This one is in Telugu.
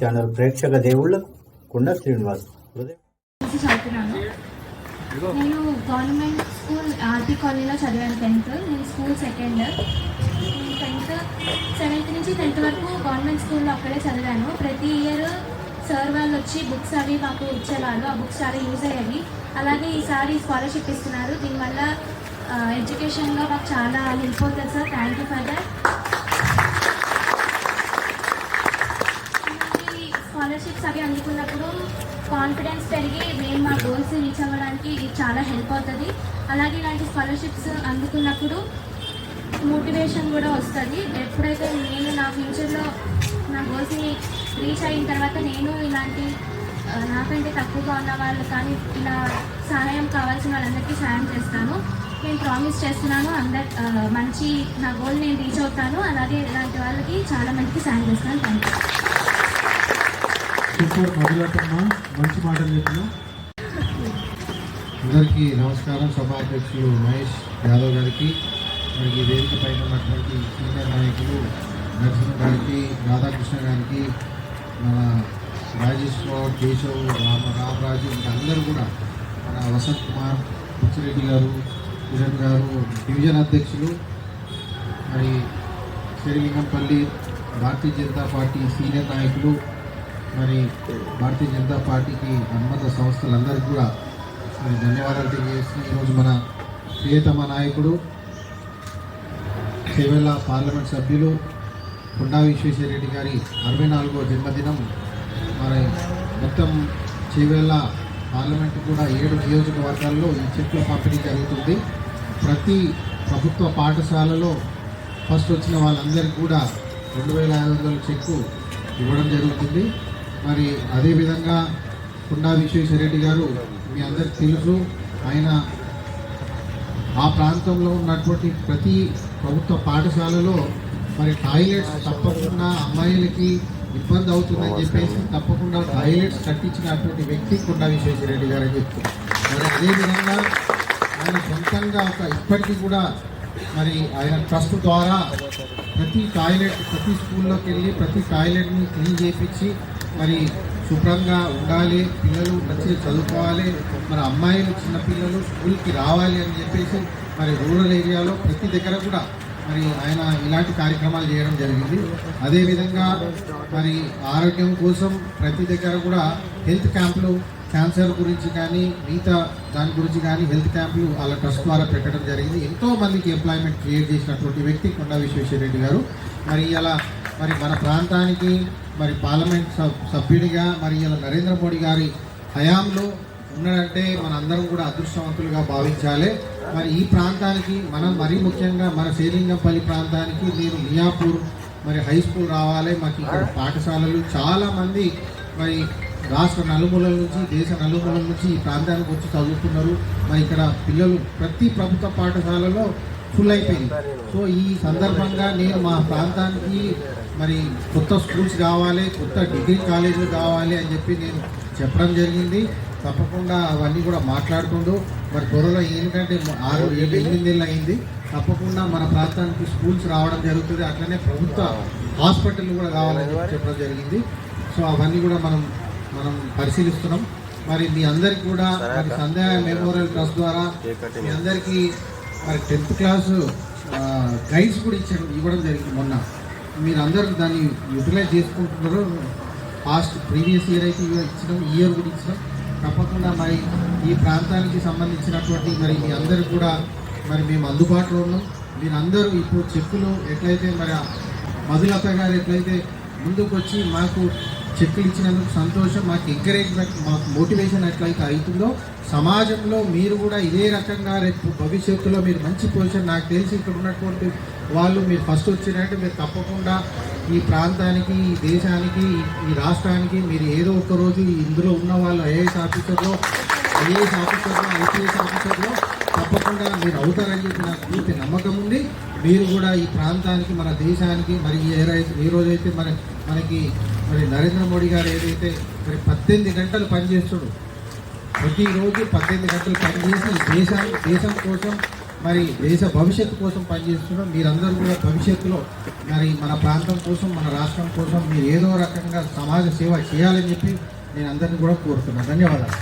ఛానల్ ప్రేక్షక దేవుళ్ళకు కుండ శ్రీనివాస్ నేను గవర్నమెంట్ స్కూల్ ఆర్టీ కాలనీలో చదివాను టెన్త్. నేను స్కూల్ సెకండ్. టెన్త్ సెవెంత్ నుంచి టెన్త్ వరకు గవర్నమెంట్ స్కూల్లో అక్కడే చదివాను. ప్రతి ఇయర్ సార్ వాళ్ళు వచ్చి బుక్స్ అవి మాకు ఇచ్చేవాళ్ళు ఆ బుక్స్ చాలా యూజ్ అయ్యేవి. అలాగే ఈసారి స్కాలర్షిప్ ఇస్తున్నారు. దీనివల్ల ఎడ్యుకేషన్లో మాకు చాలా హెల్ప్ అవుతుంది sir. Thank you for that scholarships అవి అందుకున్నప్పుడు కాన్ఫిడెన్స్ పెరిగి మేము మా గోల్స్ రీచ్ అవ్వడానికి ఇది చాలా హెల్ప్ అవుతుంది. అలాగే ఇలాంటి స్కాలర్షిప్స్ అందుకున్నప్పుడు మోటివేషన్ కూడా వస్తుంది. ఎప్పుడైతే నేను నా ఫ్యూచర్లో నా గోల్స్ని రీచ్ అయిన తర్వాత నేను ఇలాంటి నాకంటే తక్కువగా ఉన్న వాళ్ళు కానీ ఇలా సహాయం కావాల్సిన వాళ్ళందరికీ సహాయం చేస్తాను. నేను ప్రామిస్ చేస్తున్నాను అందరి మంచి నా గోల్ నేను రీచ్ అవుతాను. అలాగే ఇలాంటి వాళ్ళకి చాలా మందికి సహాయం చేస్తాను. థ్యాంక్ యూ సూపర్ మధులతమ్మ మంచి మాటలు చెప్పిన అందరికీ నమస్కారం. సభాధ్యక్షులు మహేష్ యాదవ్ గారికి మనకి వేదిక పైన ఉన్నటువంటి సీనియర్ నాయకులు నరసింహ గారికి రాధాకృష్ణ గారికి మన రాజేశ్వర్ కేశవ్ రామ రామరాజు అందరూ కూడా మన వసంత్ కుమార్ బుచ్చిరెడ్డి గారు కిరణ్ గారు డివిజన్ అధ్యక్షులు మరి శ్రీలింగంపల్లి భారతీయ జనతా పార్టీ సీనియర్ నాయకులు మరి భారతీయ జనతా పార్టీకి అనుమత సంస్థలందరికీ కూడా మరి ధన్యవాదాలు తెలియజేస్తూ ఈరోజు మన ప్రియతమ నాయకుడు చేవెళ్ళ పార్లమెంట్ సభ్యులు కొండా విశ్వేశ్వరరెడ్డి గారి అరవై నాలుగో జన్మదినం. మరి మొత్తం చేవెళ్ళ పార్లమెంట్ కూడా ఏడు నియోజకవర్గాల్లో ఈ చెట్ల పంపిణీ జరుగుతుంది. ప్రతి ప్రభుత్వ పాఠశాలలో ఫస్ట్ వచ్చిన వాళ్ళందరికీ కూడా రెండు వేల ఐదు వందల చెక్కు ఇవ్వడం జరుగుతుంది. మరి అదేవిధంగా కుండా విశ్వేశ్వరరెడ్డి గారు మీ అందరికి తెలుసు ఆయన ఆ ప్రాంతంలో ఉన్నటువంటి ప్రతి ప్రభుత్వ పాఠశాలలో మరి టాయిలెట్స్ తప్పకుండా అమ్మాయిలకి ఇబ్బంది అవుతుందని చెప్పేసి తప్పకుండా టాయిలెట్స్ కట్టించినటువంటి వ్యక్తి కుండా విశ్వేశ్వరరెడ్డి గారు అని చెప్తున్నారు మరి అదేవిధంగా ఆయన సొంతంగా ఒక ఇప్పటికీ కూడా మరి ఆయన ట్రస్ట్ ద్వారా ప్రతి టాయిలెట్ ప్రతి స్కూల్లోకి వెళ్ళి ప్రతి టాయిలెట్ని క్లీన్ చేయించి మరి శుభ్రంగా ఉండాలి పిల్లలు మంచిగా చదువుకోవాలి మరి అమ్మాయిలు చిన్నపిల్లలు స్కూల్కి రావాలి అని చెప్పేసి మరి రూరల్ ఏరియాలో ప్రతి దగ్గర కూడా మరి ఆయన ఇలాంటి కార్యక్రమాలు చేయడం జరిగింది. అదేవిధంగా మరి ఆరోగ్యం కోసం ప్రతి దగ్గర కూడా హెల్త్ క్యాంపులు క్యాన్సర్ గురించి కానీ మిగతా దాని గురించి కానీ హెల్త్ క్యాంపులు వాళ్ళ ట్రస్ట్ ద్వారా పెట్టడం జరిగింది. ఎంతో మందికి ఎంప్లాయ్మెంట్ క్రియేట్ చేసినటువంటి వ్యక్తి కొండ విశ్వేశ్వరరెడ్డి గారు. మరి ఇలా మరి మన ప్రాంతానికి మరి పార్లమెంట్ సబ్ సభ్యుడిగా మరి ఇలా నరేంద్ర మోడీ గారి హయాంలో ఉన్నాడంటే మన అందరం కూడా అదృష్టవంతులుగా భావించాలి. మరి ఈ ప్రాంతానికి మనం మరీ ముఖ్యంగా మన శ్రీలింగంపల్లి ప్రాంతానికి నేను మియాపూర్ మరి హై స్కూల్ రావాలి. మాకు ఇక్కడ పాఠశాలలు చాలామంది మరి రాష్ట్ర నలుమూలల నుంచి దేశ నలుమూలల నుంచి ఈ ప్రాంతానికి వచ్చి చదువుతున్నారు. మరి ఇక్కడ పిల్లలు ప్రతి ప్రభుత్వ పాఠశాలలో ఫుల్ అయిపోయింది. సో ఈ సందర్భంగా నేను మా ప్రాంతానికి మరి కొత్త స్కూల్స్ కావాలి కొత్త డిగ్రీ కాలేజీలు కావాలి అని చెప్పి నేను చెప్పడం జరిగింది. తప్పకుండా అవన్నీ కూడా మాట్లాడుతుండు. మరి త్వరలో ఏంటంటే ఆరు ఏడు ఎనిమిది నెలలు అయింది. తప్పకుండా మన ప్రాంతానికి స్కూల్స్ రావడం జరుగుతుంది. అట్లనే ప్రభుత్వ హాస్పిటల్ కూడా కావాలని చెప్పడం జరిగింది. సో అవన్నీ కూడా మనం మనం పరిశీలిస్తున్నాం. మరి మీ అందరికి కూడా మరి సంధ్యా మెమోరియల్ ట్రస్ట్ ద్వారా మీ అందరికీ మరి టెన్త్ క్లాస్ గైడ్స్ కూడా ఇచ్చారు ఇవ్వడం జరిగింది మొన్న. మీరు అందరూ దాన్ని యూటిలైజ్ చేసుకుంటున్నారు. పాస్ట్ ప్రీవియస్ ఇయర్ అయితే ఇచ్చినాం ఈ ఇయర్ కూడా ఇచ్చినాం. తప్పకుండా మరి ఈ ప్రాంతానికి సంబంధించినటువంటి మరి మీ అందరికి కూడా మరి మేము అందుబాటులో ఉన్నాం. మీరందరూ ఇప్పుడు చెక్కులు ఎట్లయితే మరి మధులత గారు ఎట్లయితే ముందుకు వచ్చి మాకు చెక్కులు ఇచ్చినందుకు సంతోషం మాకు ఎంకరేజ్మెంట్ మాకు మోటివేషన్ ఎట్లయితే అవుతుందో సమాజంలో మీరు కూడా ఇదే రకంగా రేపు భవిష్యత్తులో మీరు మంచి పొజిషన్ నాకు తెలిసి ఇక్కడ ఉన్నటువంటి వాళ్ళు మీరు ఫస్ట్ వచ్చినట్టు మీరు తప్పకుండా ఈ ప్రాంతానికి ఈ దేశానికి ఈ రాష్ట్రానికి మీరు ఏదో ఒక రోజు ఇందులో ఉన్న వాళ్ళు ఐఏఎస్ ఆఫీసర్లో ఐఏఎస్ ఆఫీసర్లో ఐపీఎస్ ఆఫీసర్లో తప్పకుండా మీరు అవుతారని చెప్పి నాకు పూర్తి నమ్మకం ఉంది. మీరు కూడా ఈ ప్రాంతానికి మన దేశానికి మరి ఏ ఏ రోజైతే మన మనకి మరి నరేంద్ర మోడీ గారు ఏదైతే మరి పద్దెనిమిది గంటలు పనిచేస్తుడు ప్రతిరోజు పద్దెనిమిది గంటలు పనిచేసి దేశాన్ని దేశం కోసం మరి దేశ భవిష్యత్తు కోసం పనిచేస్తున్నాం మీరందరూ కూడా భవిష్యత్తులో మరి మన ప్రాంతం కోసం మన రాష్ట్రం కోసం మీరు ఏదో రకంగా సమాజ సేవ చేయాలని చెప్పి నేను అందరిని కూడా కోరుతున్నాను ధన్యవాదాలు.